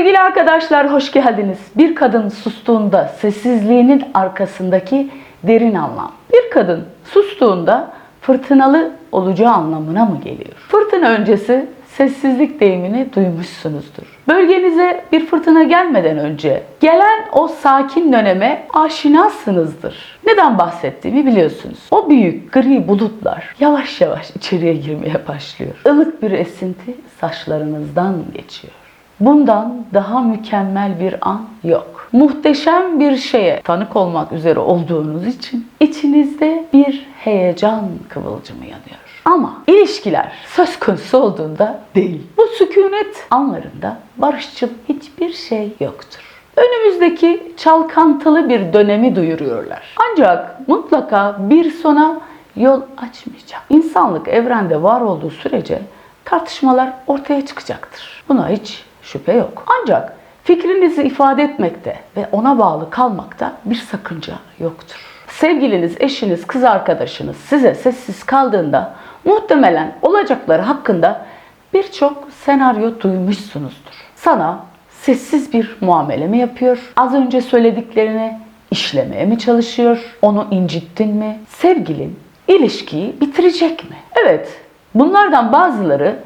Sevgili arkadaşlar hoş geldiniz. Bir kadın sustuğunda sessizliğinin arkasındaki derin anlam. Bir kadın sustuğunda fırtınalı olacağı anlamına mı geliyor? Fırtına öncesi sessizlik deyimini duymuşsunuzdur. Bölgenize bir fırtına gelmeden önce gelen o sakin döneme aşinasınızdır. Neden bahsettiğimi biliyorsunuz. O büyük gri bulutlar yavaş yavaş içeriye girmeye başlıyor. Ilık bir esinti saçlarınızdan geçiyor. Bundan daha mükemmel bir an yok. Muhteşem bir şeye tanık olmak üzere olduğunuz için içinizde bir heyecan kıvılcımı yanıyor. Ama ilişkiler söz konusu olduğunda değil. Bu sükunet anlarında barışçıl hiçbir şey yoktur. Önümüzdeki çalkantılı bir dönemi duyuruyorlar. Ancak mutlaka bir sona yol açmayacak. İnsanlık evrende var olduğu sürece tartışmalar ortaya çıkacaktır. Buna hiç şüphe yok. Ancak fikrinizi ifade etmekte ve ona bağlı kalmakta bir sakınca yoktur. Sevgiliniz, eşiniz, kız arkadaşınız size sessiz kaldığında muhtemelen olacakları hakkında birçok senaryo duymuşsunuzdur. Sana sessiz bir muamele mi yapıyor? Az önce söylediklerini işlemeye mi çalışıyor? Onu incittin mi? Sevgilin ilişkiyi bitirecek mi? Evet, bunlardan bazıları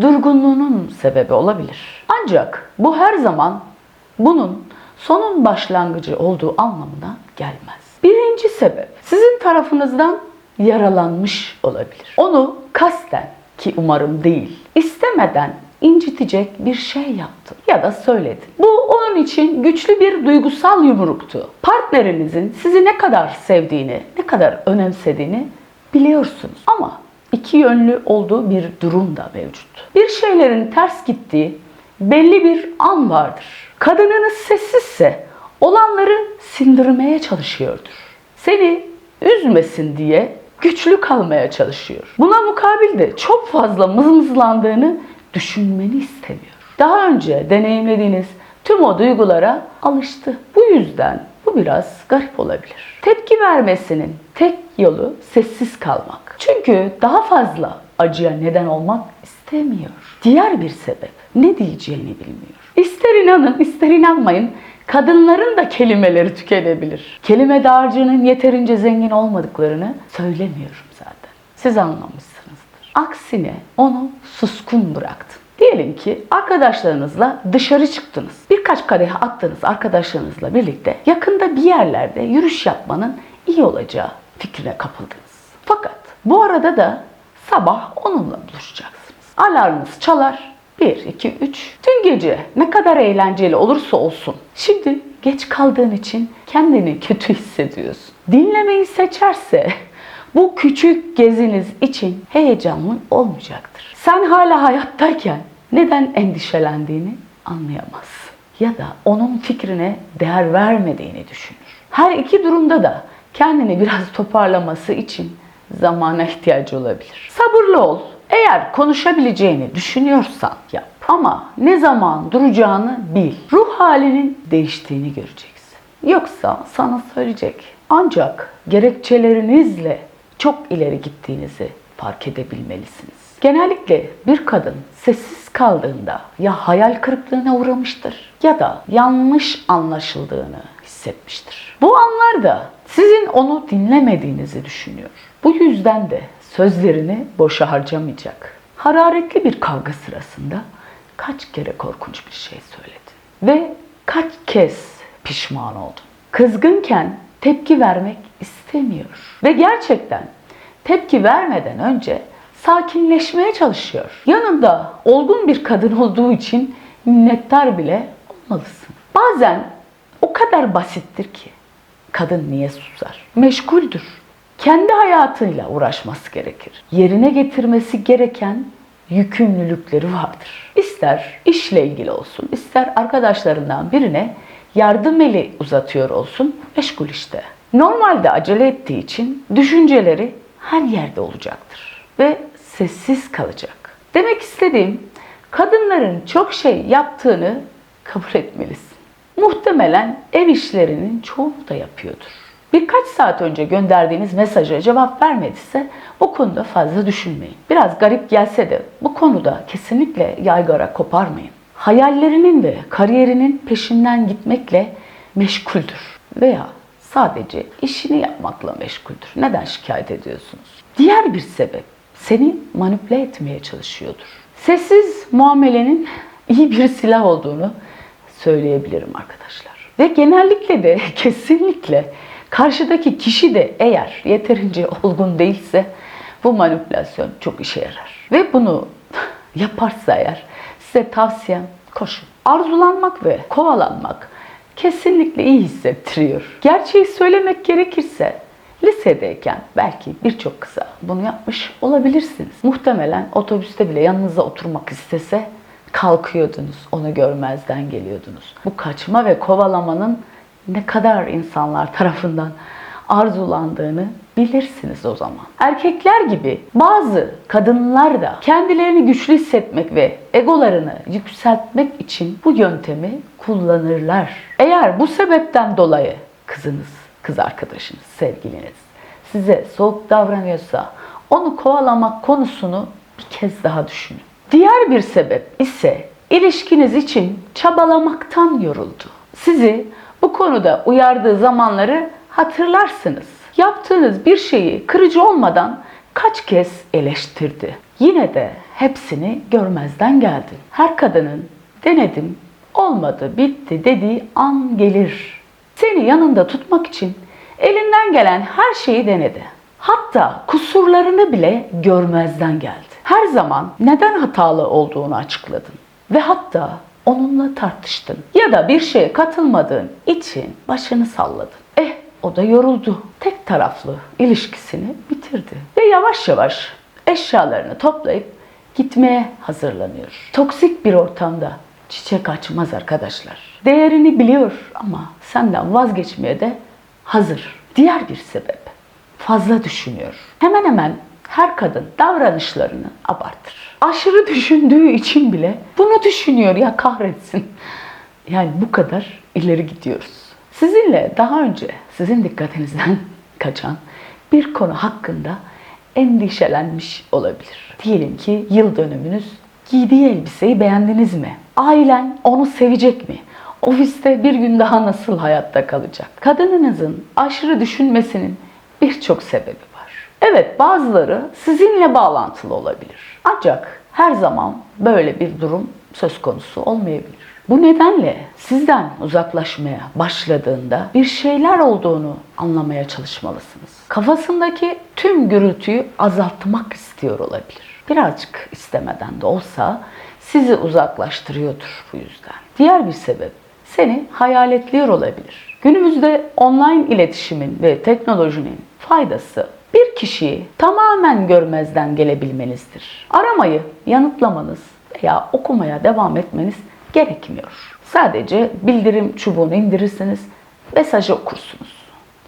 durgunluğunun sebebi olabilir. Ancak bu her zaman bunun sonun başlangıcı olduğu anlamına gelmez. Birinci sebep sizin tarafınızdan yaralanmış olabilir. Onu kasten ki umarım değil, istemeden incitecek bir şey yaptın ya da söyledin. Bu onun için güçlü bir duygusal yumruktu. Partnerinizin sizi ne kadar sevdiğini, ne kadar önemsediğini biliyorsunuz. Ama iki yönlü olduğu bir durum da mevcut. Bir şeylerin ters gittiği belli bir an vardır. Kadınınız sessizse olanları sindirmeye çalışıyordur. Seni üzmesin diye güçlü kalmaya çalışıyor. Buna mukabil de çok fazla mızmızlandığını düşünmeni istemiyor. Daha önce deneyimlediğiniz tüm o duygulara alıştı. Bu yüzden bu biraz garip olabilir. Tepki vermesinin tek yolu sessiz kalmak. Çünkü daha fazla acıya neden olmak istemiyor. Diğer bir sebep ne diyeceğini bilmiyor. İster inanın ister inanmayın kadınların da kelimeleri tükenebilir. Kelime dağarcığının yeterince zengin olmadıklarını söylemiyorum zaten. Siz anlamışsınızdır. Aksine onu suskun bıraktın. Diyelim ki arkadaşlarınızla dışarı çıktınız. Birkaç kadeh attınız arkadaşlarınızla birlikte. Yakında bir yerlerde yürüyüş yapmanın iyi olacağı fikrine kapıldınız. Bu arada da sabah onunla buluşacaksınız. Alarmınız çalar. 1, 2, 3. Dün gece ne kadar eğlenceli olursa olsun. Şimdi geç kaldığın için kendini kötü hissediyorsun. Dinlemeyi seçerse bu küçük geziniz için heyecanlı olmayacaktır. Sen hala hayattayken neden endişelendiğini anlayamazsın. Ya da onun fikrine değer vermediğini düşünür. Her iki durumda da kendini biraz toparlaması için zamana ihtiyacı olabilir. Sabırlı ol. Eğer konuşabileceğini düşünüyorsan yap. Ama ne zaman duracağını bil. Ruh halinin değiştiğini göreceksin. Yoksa sana söyleyecek. Ancak gerekçelerinizle çok ileri gittiğinizi fark edebilmelisiniz. Genellikle bir kadın sessiz kaldığında ya hayal kırıklığına uğramıştır ya da yanlış anlaşıldığını hissetmiştir. Bu anlarda sizin onu dinlemediğinizi düşünüyor. Bu yüzden de sözlerini boşa harcamayacak. Hararetli bir kavga sırasında kaç kere korkunç bir şey söyledin ve kaç kez pişman oldun. Kızgınken tepki vermek istemiyor ve gerçekten tepki vermeden önce sakinleşmeye çalışıyor. Yanında olgun bir kadın olduğu için minnettar bile olmalısın. Bazen o kadar basittir ki kadın niye susar? Meşguldür. Kendi hayatıyla uğraşması gerekir. Yerine getirmesi gereken yükümlülükleri vardır. İster işle ilgili olsun, ister arkadaşlarından birine yardım eli uzatıyor olsun, meşgul işte. Normalde acele ettiği için düşünceleri her yerde olacaktır ve sessiz kalacak. Demek istediğim kadınların çok şey yaptığını kabul etmelisin. Muhtemelen ev işlerinin çoğunu da yapıyordur. Birkaç saat önce gönderdiğiniz mesaja cevap vermediyse o konuda fazla düşünmeyin. Biraz garip gelse de bu konuda kesinlikle yaygara koparmayın. hayallerinin ve kariyerinin peşinden gitmekle meşguldür veya sadece işini yapmakla meşguldür. Neden şikayet ediyorsunuz? Diğer bir sebep seni manipüle etmeye çalışıyordur. Sessiz muamelenin iyi bir silah olduğunu söyleyebilirim arkadaşlar. Ve genellikle de kesinlikle karşıdaki kişi de eğer yeterince olgun değilse bu manipülasyon çok işe yarar. Ve bunu yaparsa eğer size tavsiyem koşun. Arzulanmak ve kovalanmak kesinlikle iyi hissettiriyor. Gerçeği söylemek gerekirse lisedeyken belki birçok kıza bunu yapmış olabilirsiniz. Muhtemelen otobüste bile yanınıza oturmak istese kalkıyordunuz, onu görmezden geliyordunuz. Bu kaçma ve kovalamanın ne kadar insanlar tarafından arzulandığını bilirsiniz o zaman. Erkekler gibi bazı kadınlar da kendilerini güçlü hissetmek ve egolarını yükseltmek için bu yöntemi kullanırlar. Eğer bu sebepten dolayı kızınız, kız arkadaşınız, sevgiliniz size soğuk davranıyorsa onu kovalamak konusunu bir kez daha düşünün. Diğer bir sebep ise ilişkiniz için çabalamaktan yoruldu. Sizi bu konuda uyardığı zamanları hatırlarsınız. Yaptığınız bir şeyi kırıcı olmadan kaç kez eleştirdi. Yine de hepsini görmezden geldi. Her kadının denedim, olmadı, bitti dediği an gelir. Seni yanında tutmak için elinden gelen her şeyi denedi. Hatta kusurlarını bile görmezden geldi. Her zaman neden hatalı olduğunu açıkladın ve hatta onunla tartıştın ya da bir şeye katılmadığın için başını salladın. Eh o da yoruldu. Tek taraflı ilişkisini bitirdi ve yavaş yavaş eşyalarını toplayıp gitmeye hazırlanıyor. Toksik bir ortamda çiçek açmaz arkadaşlar. Değerini biliyor ama senden vazgeçmeye de hazır. Diğer bir sebep fazla düşünüyor. Hemen hemen her kadın davranışlarını abartır. Aşırı düşündüğü için bile bunu düşünüyor ya kahretsin. Yani bu kadar ileri gidiyoruz. Sizinle daha önce sizin dikkatinizden kaçan bir konu hakkında endişelenmiş olabilir. Diyelim ki yıl dönümünüz giydiği elbiseyi beğendiniz mi? Ailen onu sevecek mi? Ofiste bir gün daha nasıl hayatta kalacak? Kadınınızın aşırı düşünmesinin birçok sebebi var. Evet bazıları sizinle bağlantılı olabilir. Ancak her zaman böyle bir durum söz konusu olmayabilir. Bu nedenle sizden uzaklaşmaya başladığında bir şeyler olduğunu anlamaya çalışmalısınız. Kafasındaki tüm gürültüyü azaltmak istiyor olabilir. Birazcık istemeden de olsa sizi uzaklaştırıyordur bu yüzden. Diğer bir sebep seni hayaletliyor olabilir. Günümüzde online iletişimin ve teknolojinin faydası bir kişiyi tamamen görmezden gelebilmenizdir. Aramayı yanıtlamanız veya okumaya devam etmeniz gerekmiyor. Sadece bildirim çubuğunu indirirsiniz, mesajı okursunuz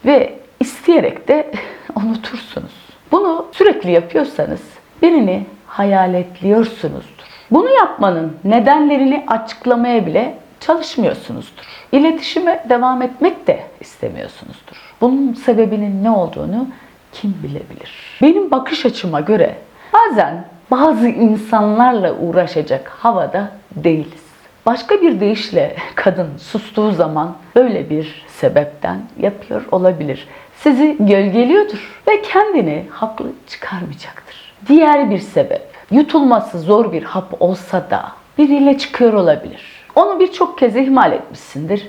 ve isteyerek de unutursunuz. Bunu sürekli yapıyorsanız birini hayaletliyorsunuzdur. Bunu yapmanın nedenlerini açıklamaya bile çalışmıyorsunuzdur. İletişime devam etmek de istemiyorsunuzdur. Bunun sebebinin ne olduğunu kim bilebilir? Benim bakış açıma göre bazen bazı insanlarla uğraşacak havada değiliz. Başka bir deyişle kadın sustuğu zaman böyle bir sebepten yapıyor olabilir. Sizi gölgeliyordur ve kendini haklı çıkarmayacaktır. Diğer bir sebep yutulması zor bir hap olsa da biriyle çıkıyor olabilir. Onu birçok kez ihmal etmişsindir.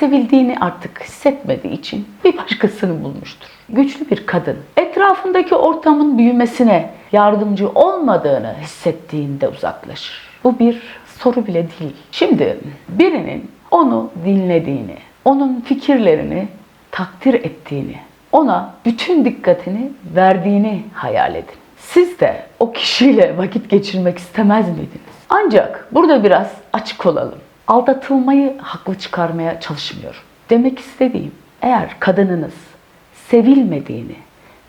Sevildiğini artık hissetmediği için bir başkasını bulmuştur. Güçlü bir kadın etrafındaki ortamın büyümesine yardımcı olmadığını hissettiğinde uzaklaşır. Bu bir soru bile değil. Şimdi birinin onu dinlediğini, onun fikirlerini takdir ettiğini, ona bütün dikkatini verdiğini hayal edin. Siz de o kişiyle vakit geçirmek istemez miydiniz? Ancak burada biraz açık olalım. Aldatılmayı haklı çıkarmaya çalışmıyorum. Demek istediğim eğer kadınınız sevilmediğini,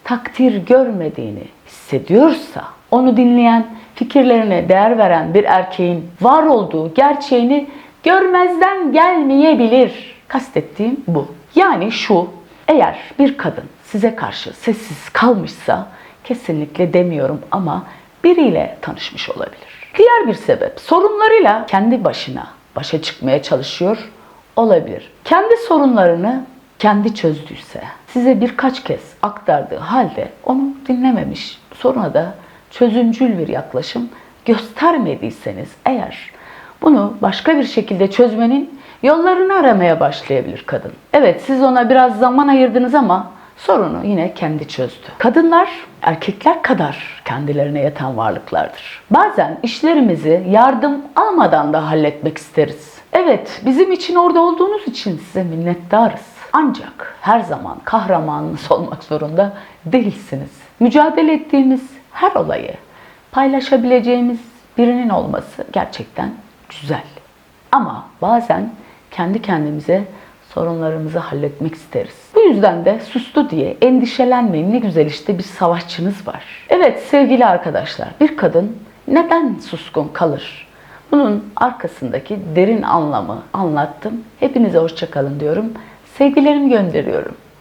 takdir görmediğini hissediyorsa onu dinleyen, fikirlerine değer veren bir erkeğin var olduğu gerçeğini görmezden gelmeyebilir. Kastettiğim bu. Yani şu, eğer bir kadın size karşı sessiz kalmışsa kesinlikle demiyorum ama biriyle tanışmış olabilir. Diğer bir sebep sorunlarıyla kendi başına başa çıkmaya çalışıyor olabilir. Kendi sorunlarını kendi çözdüyse, size birkaç kez aktardığı halde onu dinlememiş, sonra da çözümcül bir yaklaşım göstermediyseniz eğer bunu başka bir şekilde çözmenin yollarını aramaya başlayabilir kadın. Evet siz ona biraz zaman ayırdınız ama sorunu yine kendi çözdü. Kadınlar erkekler kadar kendilerine yatan varlıklardır. Bazen işlerimizi yardım almadan da halletmek isteriz. Evet, bizim için orada olduğunuz için size minnettarız. Ancak her zaman kahramanınız olmak zorunda değilsiniz. Mücadele ettiğimiz her olayı paylaşabileceğimiz birinin olması gerçekten güzel. Ama bazen kendi kendimize sorunlarımızı halletmek isteriz. Bu yüzden de sustu diye endişelenmeyin ne güzel işte bir savaşçınız var. Evet sevgili arkadaşlar bir kadın neden suskun kalır? Bunun arkasındaki derin anlamı anlattım. Hepinize hoşçakalın diyorum. Sevgilerimi gönderiyorum.